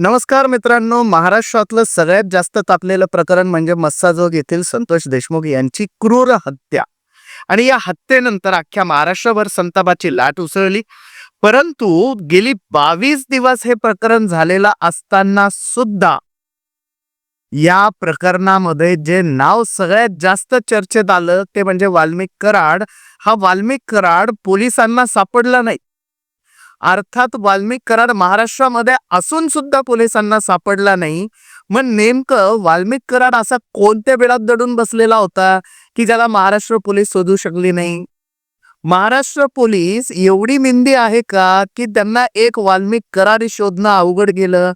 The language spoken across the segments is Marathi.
नमस्कार मित्रांनो महाराष्ट्रातलं सगळ्यात जास्त तापलेलं प्रकरण म्हणजे मस्साजोग येथील संतोष देशमुख यांची क्रूर हत्या. आणि या हत्येनंतर अख्ख्या महाराष्ट्रभर संतापाची लाट उसळली. परंतु गेली बावीस दिवस हे प्रकरण झालेलं असताना सुद्धा या प्रकरणामध्ये जे नाव सगळ्यात जास्त चर्चेत आलं ते म्हणजे वाल्मिक कराड. हा वाल्मिक कराड पोलिसांना सापडला नाही. अर्थात वाल्मिक कराड महाराष्ट्रामध्ये असून सुद्धा पोलिसांना सापडला नाही. मग नेमकं वाल्मिक कराड असा कोणत्या वेळात दडून बसलेला होता की ज्याला महाराष्ट्र पोलीस शोधू शकली नाही? महाराष्ट्र पोलीस एवढी मिंदी आहे का की त्यांना एक वाल्मिक करार शोधणं अवघड गेलं?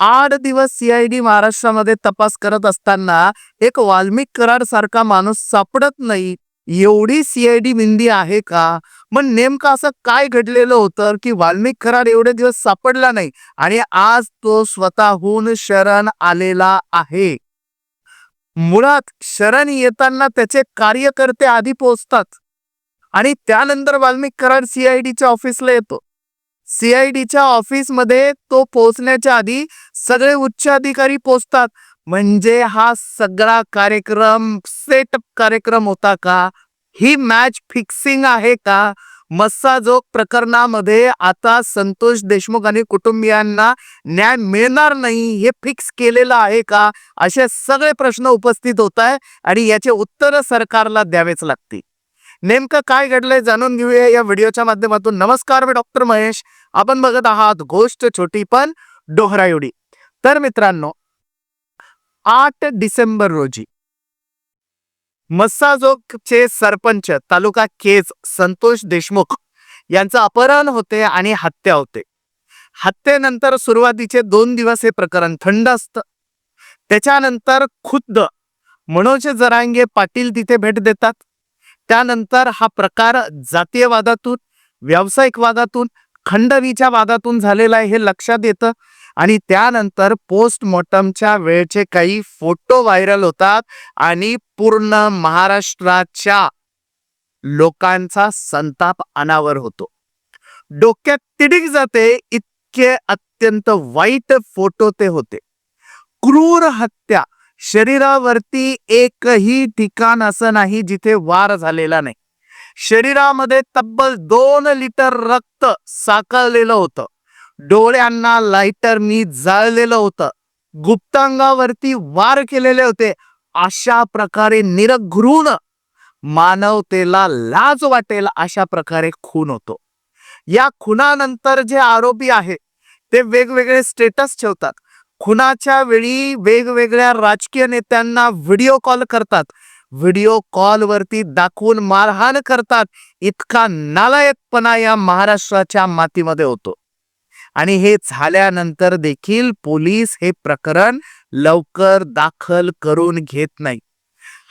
आठ दिवस सीआयडी महाराष्ट्रामध्ये तपास करत असताना एक वाल्मिक करार सारखा माणूस सापडत नाही. एवढी सीआयडी मिंदी आहे का? मग नेमकं असं काय घडलेलं होतं की वाल्मिक खरार एवढे दिवस सापडला नाही आणि आज तो स्वतःहून शरण आलेला आहे? मुळात शरण येताना त्याचे कार्यकर्ते आधी पोहोचतात आणि त्यानंतर वाल्मिक कराड सीआयडीच्या ऑफिसला येतो. सीआयडीच्या ऑफिसमध्ये तो पोहोचण्याच्या आधी सगळे उच्च अधिकारी पोहोचतात म्हणजे हा सगळा कार्यक्रम सेटअप कार्यक्रम होता का? ही मॅच फिक्सिंग आहे का? मस्साजोग प्रकरणामध्ये आता संतोष देशमुख आणि कुटुंबियांना न्याय मिळणार नाही हे फिक्स केलेलं आहे का? असे सगळे प्रश्न उपस्थित होत आहे आणि याचे उत्तर सरकारला द्यावेच लागते नेमकं काय घडलंय जाणून घेऊया या व्हिडिओच्या माध्यमातून. नमस्कार मी डॉक्टर महेश. आपण बघत आहात गोष्ट छोटी पण डोहरा एवढी तर मित्रांनो आठ डिसेंबर रोजी. मस्साजोगचे सरपंच तालुका केज संतोष देशमुख यांचं अपहरण होते आणि हत्या होते. हत्येनंतर सुरुवातीचे दोन दिवस हे प्रकरण थंड असतं. त्याच्यानंतर खुद्द मनोज जरांगे पाटील तिथे भेट देतात. त्यानंतर हा प्रकार जातीय वादातून व्यावसायिक वादातून खंडणीच्या वादातून झालेला आहे हे लक्षात येतं. आणि त्यानंतर पोस्टमॉर्टमच्या वेळचे काही फोटो व्हायरल होतात आणि पूर्ण महाराष्ट्राच्या लोकांचा संताप अनावर होतो. डोक्यात तिडीक जाते इतके अत्यंत वाईट फोटो ते होते. क्रूर हत्या शरीरावरती एकही ठिकाण असं नाही जिथे वार झालेला नाही. शरीरामध्ये तब्बल दोन लिटर रक्त साकळलेलं होतं. डोळ्यांना लाइटरनी जाळलेलं होतं. गुप्तांगावरती वार केलेले होते. अशा प्रकारे निरघृण मानवतेला लाज वाटेल अशा प्रकारे खून होतो. या खुनानंतर जे आरोपी आहे ते वेगवेगळे स्टेटस ठेवतात. खुनाच्या वेळी वेगवेगळ्या राजकीय नेत्यांना व्हिडिओ कॉल करतात. व्हिडिओ कॉलवरती दाखवून मारहाण करतात. इतका नालायकपणा या महाराष्ट्राच्या मातीमध्ये होतो. आणि हे झाल्यानंतर देखील पोलीस हे प्रकरण लवकर दाखल करून घेत नाही.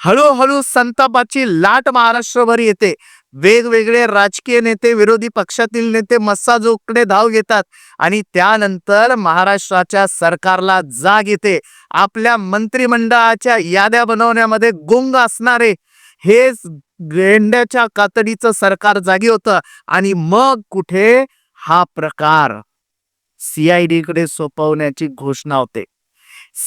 हळूहळू संतापाची लाट महाराष्ट्रभर येते. वेगवेगळे राजकीय नेते विरोधी पक्षातील नेते मस्साजोकडे धाव घेतात आणि त्यानंतर महाराष्ट्राच्या सरकारला जाग येते. आपल्या मंत्रिमंडळाच्या याद्या बनवण्यामध्ये गुंग असणारे हे गेंड्याच्या कातडीचं सरकार जागी होतं आणि मग कुठे हा प्रकार? सीआयडीकडे सोपवण्याची घोषणा होते.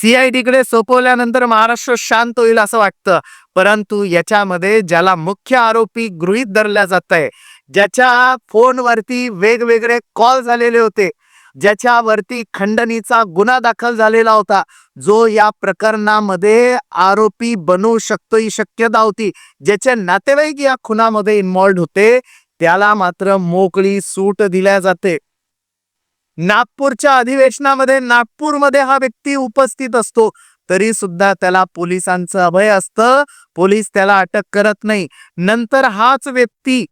सीआयडीकडे सोपवल्यानंतर महाराष्ट्र शांत होईल असं वाटतं. परंतु याच्यामध्ये ज्याला मुख्य आरोपी गृहीत धरल्या जात आहे ज्याच्या फोनवरती वेगवेगळे कॉल झालेले होते ज्याच्यावरती खंडणीचा गुन्हा दाखल झालेला होता. जो या प्रकरणामध्ये आरोपी बनवू शकतो ही शक्यता होती. ज्याचे नातेवाईक या खुनामध्ये इन्व्हॉल्ड होते त्याला मात्र मोकळी सूट दिल्या जाते. नागपूरच्या अधिवेशनामध्ये नागपूरमध्ये हा व्यक्ती उपस्थित असतो तरी सुद्धा त्याला पोलिसांचं अभय असतं. पोलीस त्याला अटक करत नाही. नंतर हाच व्यक्ती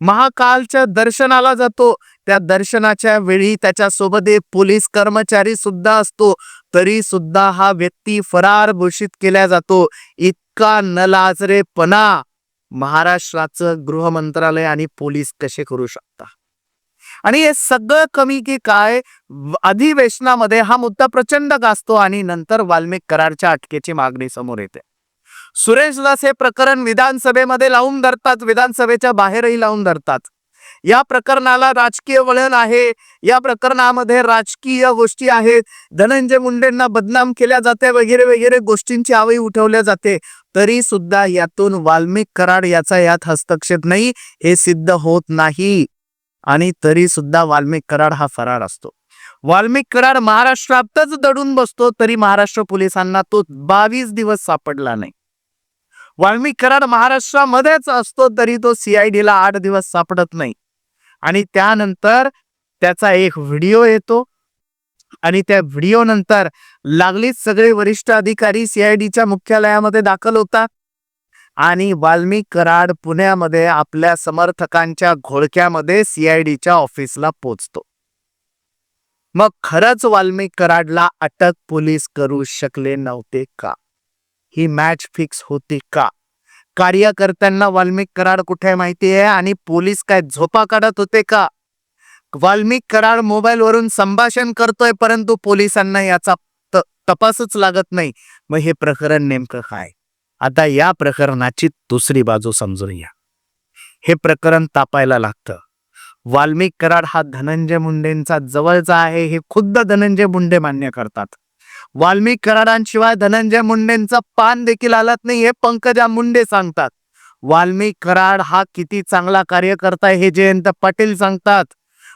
महाकालच्या दर्शनाला जातो. त्या दर्शनाच्या वेळी त्याच्या सोबत एक पोलीस कर्मचारी सुद्धा असतो. तरी सुद्धा हा व्यक्ती फरार घोषित केला जातो. इतका नलाजरेपणा महाराष्ट्राचं गृह मंत्रालय आणि पोलीस कसे करू शकता? आणि हे सगळं कमी की काय अधिवेशनामध्ये हा मुद्दा प्रचंड गाजतो आणि नंतर वाल्मिक करारच्या अटकेची मागणी समोर येते. सुरेश दास हे प्रकरण विधानसभेमध्ये लावून धरतात विधानसभेच्या बाहेरही लावून धरतात. या प्रकरणाला राजकीय वळण आहे. या प्रकरणामध्ये राजकीय गोष्टी आहेत. धनंजय मुंडेंना बदनाम केल्या जाते वगैरे वगैरे गोष्टींची आवई उठवल्या जाते. तरी सुद्धा यातून वाल्मिक कराड याचा यात हस्तक्षेप नाही हे सिद्ध होत नाही. आणि तरी सुद्धा वाल्मिक कराड हा फरार असतो. वाल्मिक कराड महाराष्ट्रातच दडून बसतो तरी महाराष्ट्र पोलिसांना तो बावीस दिवस सापडला नाही. वाल्मिक कराड महाराष्ट्रामध्येच असतो तरी तो सीआयडी ला आठ दिवस सापडत नाही. आणि त्यानंतर त्याचा एक व्हिडिओ येतो. आणि त्या व्हिडिओ नंतर लागलीच सगळे वरिष्ठ अधिकारी सीआयडीच्या मुख्यालयामध्ये दाखल होतात. आणि वाल्मिक कराड पुण्यामध्ये आपल्या समर्थकांच्या घोळक्यामध्ये सीआयडीच्या ऑफिसला पोचतो. मग खरंच वाल्मिक कराडला अटक पोलीस करू शकले नव्हते का? ही मॅच फिक्स होती का? कार्यकर्त्यांना वाल्मिक कराड कुठे माहिती आहे आणि पोलीस काय झोपा काढत होते का? वाल्मिक कराड मोबाईल वरून संभाषण करतोय परंतु पोलिसांना याचा त- तपासच लागत नाही. मग हे प्रकरण नेमकं काय? आता या प्रकरणाची दुसरी बाजू समजून घ्या. हे प्रकरण तापायला लागतं. वाल्मिक कराड हा धनंजय मुंडेंचा जवळचा आहे हे खुद्द धनंजय मुंडे मान्य करतात. वाल्मिक कराडांशिवाय धनंजय मुंडेंचा पान देखील आलात नाही हे पंकजा मुंडे सांगतात. वाल्मिक कराड हा किती चांगला कार्यकर्ता हे जयंत पाटील सांगतात.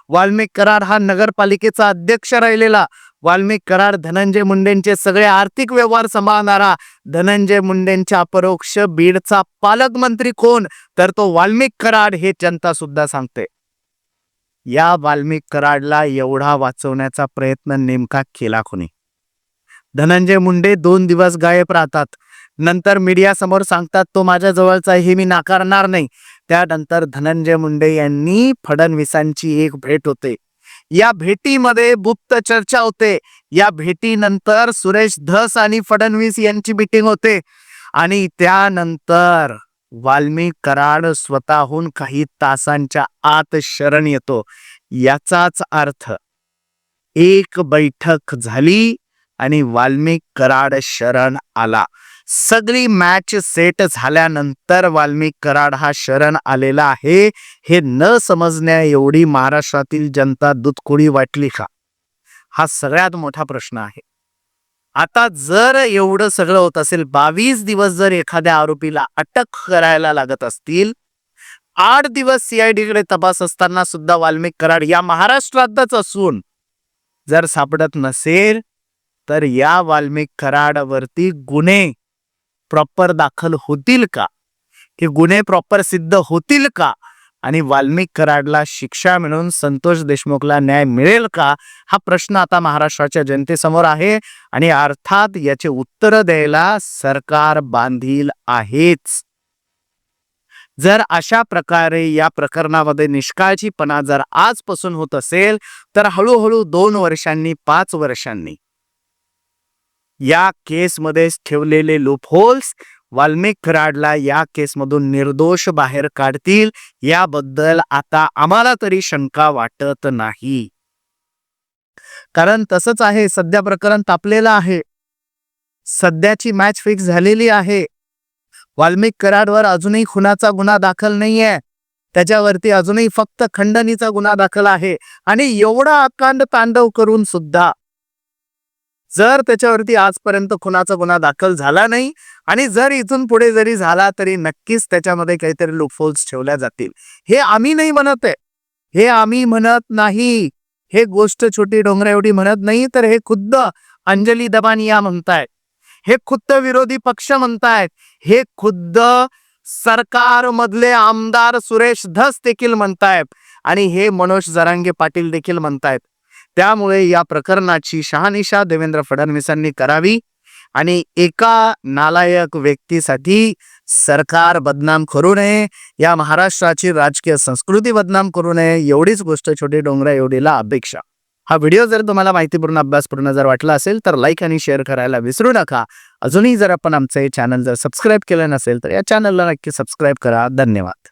वाल्मिक कराड हा नगरपालिकेचा अध्यक्ष राहिलेला वाल्मिक कराड धनंजय मुंडेंचे सगळे आर्थिक व्यवहार सांभाळणारा धनंजय मुंडेंच्या अपरोक्ष बीडचा पालकमंत्री कोण? तर तो वाल्मिक कराड हे जनता सुद्धा सांगते. या वाल्मिक कराडला एवढा वाचवण्याचा प्रयत्न नेमका केला कोणी? धनंजय मुंडे दोन दिवस गायब राहतात. नंतर मीडिया समोर सांगतात तो माझ्या जवळचा आहे हे मी नाकारणार नाही. त्यानंतर धनंजय मुंडे यांनी फडणवीसांची एक भेट होते. या भेटीमध्ये गुप्त चर्चा होते. या भेटीनंतर सुरेश धस आणि फडणवीस यांची मीटिंग होते. आणि त्यानंतर वाल्मिक कराड स्वतःहून काही तासांच्या आत शरण येतो. याचाच अर्थ एक बैठक झाली आणि वाल्मिक कराड शरण आला. सगळी मॅच सेट झाल्यानंतर वाल्मिक कराड हा शरण आलेला आहे. हे न समजण्या एवढी महाराष्ट्रातील जनता दुधखोडी वाटली का? हा सगळ्यात मोठा प्रश्न आहे. आता जर एवढं सगळं होत असेल बावीस दिवस जर एखाद्या आरोपीला अटक करायला लागत असतील आठ दिवस सीआयडीकडे तपास असताना सुद्धा वाल्मिक कराड या महाराष्ट्रातच असून जर सापडत नसेल तर या वाल्मिक कराडावरती गुन्हे प्रॉपर दाखल होतील का? हे गुन्हे प्रॉपर सिद्ध होतील का? आणि वाल्मिक कराडला शिक्षा मिळून संतोष देशमुखला न्याय मिळेल का? हा प्रश्न आता महाराष्ट्राच्या जनतेसमोर आहे आणि अर्थात याचे उत्तर द्यायला सरकार बांधील आहेच. जर अशा प्रकारे या प्रकरणामध्ये निष्काळजीपणा जर आजपासून होत असेल तर हळूहळू दोन वर्षांनी पाच वर्षांनी या केसमध्ये ठेवलेले लूपहोल्स वाल्मिक कराडला या केसमधून निर्दोष बाहेर काढतील. याबद्दल आता आम्हाला तरी शंका वाटत नाही. कारण तसंच आहे सध्या प्रकरण तापलेलं आहे. सध्याची मॅच फिक्स झालेली आहे. वाल्मिक कराडवर अजूनही खुनाचा गुन्हा दाखल नाहीये. त्याच्यावरती अजूनही फक्त खंडणीचा गुन्हा दाखल आहे. आणि एवढा अकांड तांडव करून सुद्धा जर त्याच्यावरती आजपर्यंत खुनाचा गुन्हा दाखल झाला नाही आणि जर इथून पुढे जरी झाला तरी नक्कीच त्याच्यामध्ये काहीतरी लुपफोल्स ठेवल्या जातील. हे आम्ही नाही म्हणत आहे. हे आम्ही म्हणत नाही. हे गोष्ट छोटी डोंगरा एवढी म्हणत नाही तर हे खुद्द अंजली दबानिया म्हणतायत. हे खुद्द विरोधी पक्ष म्हणतायत. हे खुद्द सरकारमधले आमदार सुरेश धस देखील म्हणतायत. आणि हे मनोज जरांगे पाटील देखील म्हणतायत. त्यामुळे या प्रकरणाची शहानिशा देवेंद्र फडणवीसांनी करावी आणि एका नालायक व्यक्तीसाठी सरकार बदनाम करू नये या महाराष्ट्राची राजकीय संस्कृती बदनाम करू नये एवढीच गोष्ट छोटी डोंगरा एवढीला अपेक्षा. हा व्हिडिओ जर तुम्हाला माहितीपूर्ण अभ्यासपूर्ण जर वाटला असेल तर लाईक आणि शेअर करायला विसरू नका. अजूनही जर आपण आमचं हे चॅनल जर सबस्क्राईब केलं नसेल तर या चॅनलला नक्की सबस्क्राईब करा. धन्यवाद.